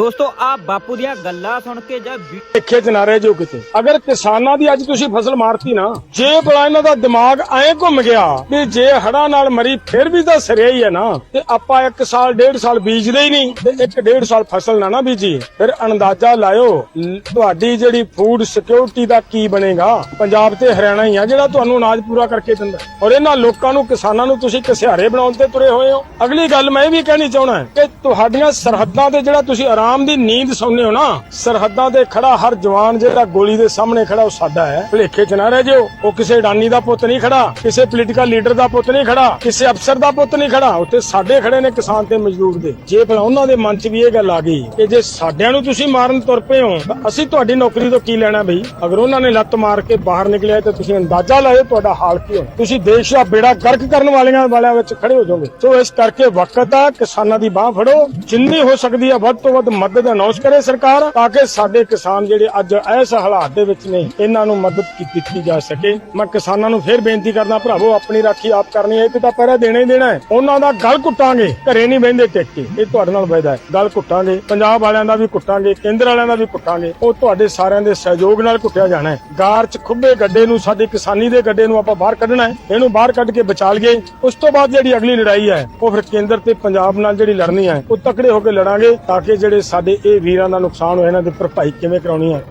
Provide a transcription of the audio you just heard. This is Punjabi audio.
ਦੋਸਤੋ ਆ ਬਾਪੂ ਦੀਆਂ ਗੱਲਾਂ ਸੁਣ ਕੇ ਜਾਂ ਦੇਖੇ ਚ ਨਾ ਕਿਤੇ। ਅਗਰ ਕਿਸਾਨਾਂ ਦੀ ਅੱਜ ਤੁਸੀਂ ਫਸਲ ਮਾਰਤੀ ਨਾ, ਜੇ ਬੜਾ ਇਹਨਾਂ ਦਾ ਦਿਮਾਗ ਐਂ ਘੁੰਮ ਗਿਆ ਵੀ ਜੇ ਹੜਾ ਨਾਲ ਮਰੀ, ਫਿਰ ਵੀ ਤਾਂ ਸਰਿਆ ਹੀ ਹੈ ਨਾ। ਤੇ ਆਪਾਂ ਇੱਕ ਸਾਲ, ਡੇਢ ਸਾਲ ਬੀਜਦੇ ਹੀ ਨਹੀਂ। ਤੇ ਇੱਕ ਡੇਢ ਸਾਲ ਫਸਲ ਨਾ ਨਾ ਬੀਜੀ ਫਿਰ ਅੰਦਾਜ਼ਾ ਲਾਇਓ ਤੁਹਾਡੀ ਜਿਹੜੀ ਫੂਡ ਸਿਕਿਉਰਿਟੀ ਦਾ ਕੀ ਬਣੇਗਾ? ਪੰਜਾਬ ਤੇ ਹਰਿਆਣਾ ਹੀ ਆ ਜਿਹੜਾ ਤੁਹਾਨੂੰ ਅਨਾਜ ਪੂਰਾ ਕਰਕੇ ਦਿੰਦਾ। ਔਰ ਇਹਨਾਂ ਲੋਕਾਂ ਨੂੰ, ਕਿਸਾਨਾਂ ਨੂੰ ਤੁਸੀਂ ਕਸਿਹਾਰੇ ਬਣਾਉਣ ਤੇ ਤੁਰੇ ਹੋਏ ਹੋ। ਅਗਲੀ ਗੱਲ ਮੈਂ ਇਹ ਵੀ ਕਹਿਣੀ ਚਾਹਣਾ ਕਿ ਤੁਹਾਡੀਆਂ ਸਰਹੱਦਾਂ ਤੇ ਜਿਹੜਾ ਤੁਸੀਂ ਆਰਾਮ ਦੀ ਨੀਂਦ ਸੌਂਦੇ ਹੋ ਨਾ, ਸਰਹੱਦਾਂ ਤੇ ਖੜਾ ਹਰ ਜਵਾਨ ਜਿਹੜਾ ਗੋਲੀ ਦੇ ਸਾਹਮਣੇ ਖੜਾ ਉਹ ਸਾਡਾ ਹੈ। ਭਲੇਖੇ ਚ ਨਾ ਰਹਿ ਜਿਓ, ਉਹ ਕਿਸੇ ਅਡਾਨੀ ਦਾ ਪੁੱਤ ਨਹੀਂ ਖੜਾ, ਕਿਸੇ ਪੋਲੀਟੀਕਲ ਲੀਡਰ ਦਾ ਪੁੱਤ ਨਹੀਂ ਖੜਾ, ਕਿਸੇ ਅਫਸਰ ਦਾ ਪੁੱਤ ਨਹੀਂ ਖੜਾ, ਉੱਥੇ ਸਾਡੇ ਖੜੇ ਨੇ ਕਿਸਾਨ ਤੇ ਮਜ਼ਦੂਰ ਦੇ। ਜੇ ਭਲਾ ਉਹਨਾਂ ਦੇ ਮਨ 'ਚ ਵੀ ਇਹ ਗੱਲ ਆ ਗਈ ਕਿ ਜੇ ਸਾਡਿਆਂ ਨੂੰ ਤੁਸੀਂ ਮਾਰਨ ਤੁਰ ਪਏ ਹੋ, ਤਾਂ ਅਸੀਂ ਤੁਹਾਡੀ ਨੌਕਰੀ ਤੋਂ ਕੀ ਲੈਣਾ ਬਈ? ਅਗਰ ਉਹਨਾਂ ਨੇ ਲੱਤ ਮਾਰ ਕੇ ਬਾਹਰ ਨਿਕਲਿਆ ਤਾਂ ਤੁਸੀਂ ਅੰਦਾਜ਼ਾ ਲਾਇਓ ਤੁਹਾਡਾ ਹਾਲ ਕੀ ਹੋਣਾ। ਤੁਸੀਂ ਦੇਸ਼ ਦਾ ਬੇੜਾ ਗਰਕ ਕਰਨ ਵਾਲਿਆਂ ਵਾਲਿਆਂ ਵਿੱਚ ਖੜੇ ਹੋ ਜਾਓਗੇ। ਸੋ ਇਸ ਕਰਕੇ ਵਕਤ ਆ, ਕਿਸਾਨਾਂ ਦੀ ਬਾਹ ਫੜੋ। ਜਿੰਨੀ ਹੋ ਸਕਦੀ ਆ ਵੱਧ ਤੋਂ ਵੱਧ ਮਦਦ ਅਨਾਉਂਸ ਕਰੇ ਸਰਕਾਰ ਤਾਂ ਕਿ ਸਾਡੇ ਕਿਸਾਨ ਜਿਹੜੇ ਅੱਜ ਇਸ ਹਾਲਾਤ ਦੇ ਵਿੱਚ ਨੇ, ਇਹਨਾਂ ਨੂੰ ਮਦਦ ਕੀਤੀ ਜਾ ਸਕੇ। ਮੈਂ ਕਿਸਾਨਾਂ ਨੂੰ ਫੇਰ ਬੇਨਤੀ ਕਰਦਾ, ਭਰਾਵੋ, ਆਪਣੀ ਰਾਖੀ ਆਪ ਕਰਨੀ ਹੈ ਇੱਕ ਤਾਂ ਪਹਿਰਾ ਦੇਣਾ ਹੀ ਦੇਣਾ ਹੈ। ਉਹਨਾਂ ਦਾ ਗਲ ਕੁੱਟਾਂਗੇ ਘਰੇ ਨਹੀਂ ਬਹਿੰਦੇ ਟਿਕ ਕੇ। ਇਹ ਤੁਹਾਡੇ ਨਾਲ ਵਾਅਦਾ ਹੈ, ਗਲ ਕੁੱਟਾਂਗੇ ਪੰਜਾਬ ਵਾਲਿਆਂ ਦਾ ਵੀ ਕੁੱਟਾਂਗੇ ਕੇਂਦਰ ਵਾਲਿਆਂ ਦਾ ਵੀ ਕੁੱਟਾਂਗੇ ਉਹ ਤੁਹਾਡੇ ਸਾਰਿਆਂ ਦੇ ਸਹਿਯੋਗ ਨਾਲ ਕੁੱਟਿਆ ਜਾਣਾ ਹੈ। ਗਾਰ ਚ ਖੁੱਬੇ ਗੱਡੇ ਨੂੰ, ਸਾਡੇ ਕਿਸਾਨੀ ਦੇ ਗੱਡੇ ਨੂੰ ਆਪਾਂ ਬਾਹਰ ਕੱਢਣਾ ਹੈ। ਇਹਨੂੰ ਬਾਹਰ ਕੱਢ ਕੇ ਬਚਾ ਲਈਏ। ਉਸ ਤੋਂ ਬਾਅਦ ਜਿਹੜੀ ਅਗਲੀ ਲੜਾਈ ਹੈ, ਉਹ ਫਿਰ ਕੇਂਦਰ ਤੇ ਪੰਜਾਬ ਨਾਲ ਜਿਹੜੀ ਲੜਨੀ ਹੈ, ਉਹ ਤਕੜੇ ਹੋ ਕੇ ਲੜਾਂਗੇ ਤਾਂ ਕਿ ਜਿਹੜੇ ਸਾਡੇ ਇਹ ਵੀਰਾਂ ਦਾ ਨੁਕਸਾਨ ਹੋਇਆ ਇਹਨਾਂ ਦੀ ਭਰਪਾਈ ਕਿਵੇਂ ਕਰਾਉਣੀ ਹੈ?